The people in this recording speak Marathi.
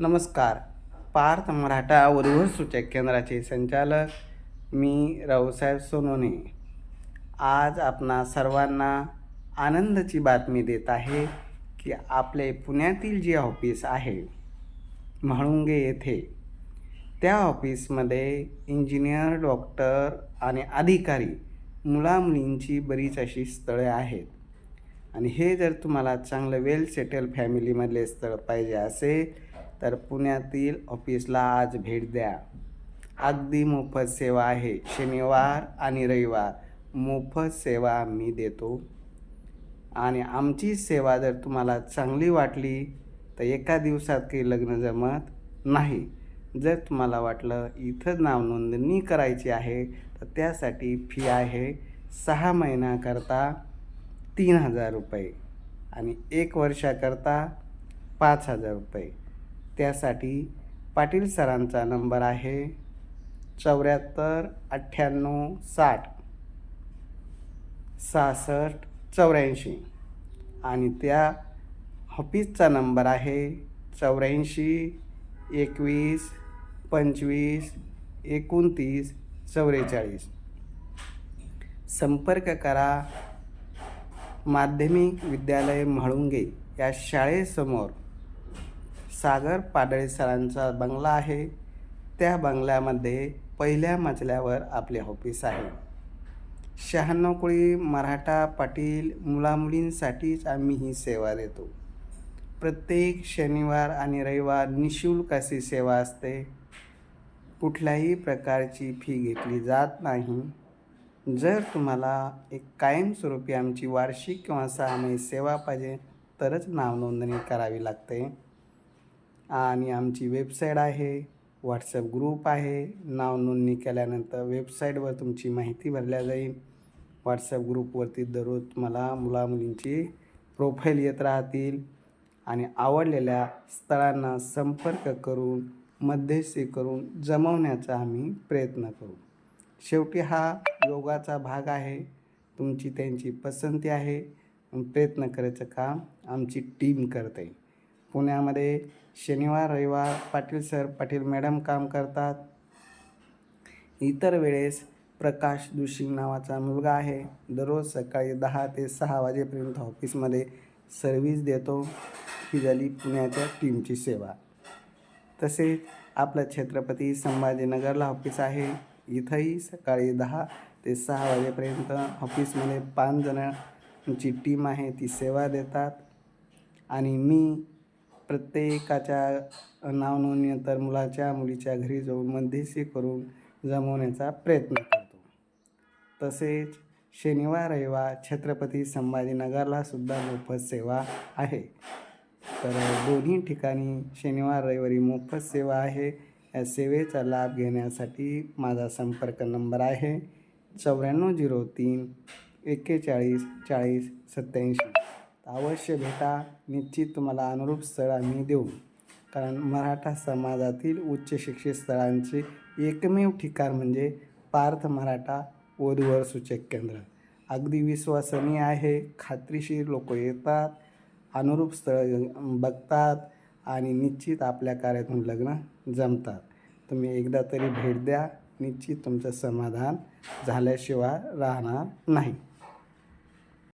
नमस्कार. पार्थ मराठा वरवर सूचक केंद्राचे संचालक मी रावसाहेब सोनोने. आज आपणा सर्वांना आनंदाची बातमी देत आहे की आपले पुण्यातील जे ऑफिस आहे म्हाळुंगे येथे त्या ऑफिसमध्ये इंजिनियर डॉक्टर आणि अधिकारी मुलामुलींची बरीच अशी स्थळे आहेत. आणि हे जर तुम्हाला चांगलं वेल सेटल फॅमिलीमधले स्थळ पाहिजे असेल तर पुण्यातील ऑफिसला आज भेट द्या. अगदी मोफत सेवा आहे. शनिवार आणि रविवार. मोफत सेवा मी देतो. आणि आमची सेवा जर तुम्हाला चांगली वाटली तर एका दिवसात काही लग्न जमत नाही. जर तुम्हाला वाटलं इथं नाव नोंदणी करायची आहे तर त्यासाठी फी आहे सहा महिन्याकरता तीन हजार रुपये आणि एक वर्षाकरता पाच हजार रुपये. त्यासाठी पाटील सरांचा नंबर आहे चौऱ्याहत्तर अठ्ठ्याण्णव साठ सहासष्ट चौऱ्याऐंशी. आणि त्या ऑफिसचा नंबर आहे चौऱ्याऐंशी एकवीस पंचवीस एकोणतीस चौवेचाळीस संपर्क करा माध्यमिक विद्यालय म्हाळुंगे या शाळेसमोर. सागर पाडळे सरांचा बंगला आहे. त्या बंगल्यामध्ये पहिल्या मजल्यावर आपले ऑफिस आहे. शहाण्णव कोळी मराठा पाटील मुलामुलींसाठीच आम्ही ही सेवा देतो. प्रत्येक शनिवार आणि रविवार निशुल्क अशी सेवा असते. कुठल्याही प्रकारची फी घेतली जात नाही. जर तुम्हाला एक कायमस्वरूपी आमची वार्षिक किंवा सहामाही सेवा पाहिजे तरच नावनोंदणी करावी लागते. आणि आमची वेबसाईट आहे व्हॉट्सअप ग्रुप आहे. नाव नोंदणी केल्यानंतर वेबसाईटवर तुमची माहिती भरल्या जाईल. व्हॉट्सअप ग्रुपवरती दररोज तुम्हाला मुलामुलींची प्रोफाईल येत राहतील आणि आवडलेल्या स्थळांना संपर्क करून मध्यस्थी करून जमवण्याचा आम्ही प्रयत्न करू. शेवटी हा योगाचा भाग आहे. तुमची त्यांची पसंती आहे. प्रयत्न करायचं काम आमची टीम करते. पुण्यामध्ये शनिवार रविवार पाटील सर पाटील मॅडम काम करतात. इतर वेळेस प्रकाश दुशी नावाचा मुलगा आहे. दररोज सकाळी दहा ते सहा वाजेपर्यंत ऑफिसमध्ये सर्व्हिस देतो. ही झाली पुण्याच्या टीमची सेवा. तसेच आपलं छत्रपती संभाजीनगरला ऑफिस आहे. इथंही सकाळी दहा ते सहा वाजेपर्यंत ऑफिसमध्ये पाच जणांची टीम आहे. ती सेवा देतात. आणि मी प्रत्येकाच्या नावनोंदणीनंतर मुलाच्या मुलीच्या घरी जाऊन मध्यस्थी करून जमवण्याचा प्रयत्न करतो. तसेच शनिवार रविवार छत्रपती संभाजीनगरला सुद्धा मोफत सेवा आहे. तर दोन्ही ठिकाणी शनिवार रविवारी मोफत सेवा आहे. या सेवेचा लाभ घेण्यासाठी माझा संपर्क नंबर आहे चौऱ्याण्णव झिरो तीन एक्केचाळीस चाळीस सत्याऐंशी अवश्य भेटा. निश्चित तुम्हाला अनुरूप स्थळ आम्ही देऊ. कारण मराठा समाजातील उच्च शिक्षित स्थळांचे एकमेव ठिकाण म्हणजे पार्थ मराठा वधूवर सूचक केंद्र. अगदी विश्वसनीय आहे. खात्रीशीर लोक येतात अनुरूप स्थळ बघतात आणि निश्चित आपल्या कार्यातून लग्न जमतात. तुम्ही एकदा तरी भेट द्या. निश्चित तुमचं समाधान झाल्याशिवाय राहणार नाही.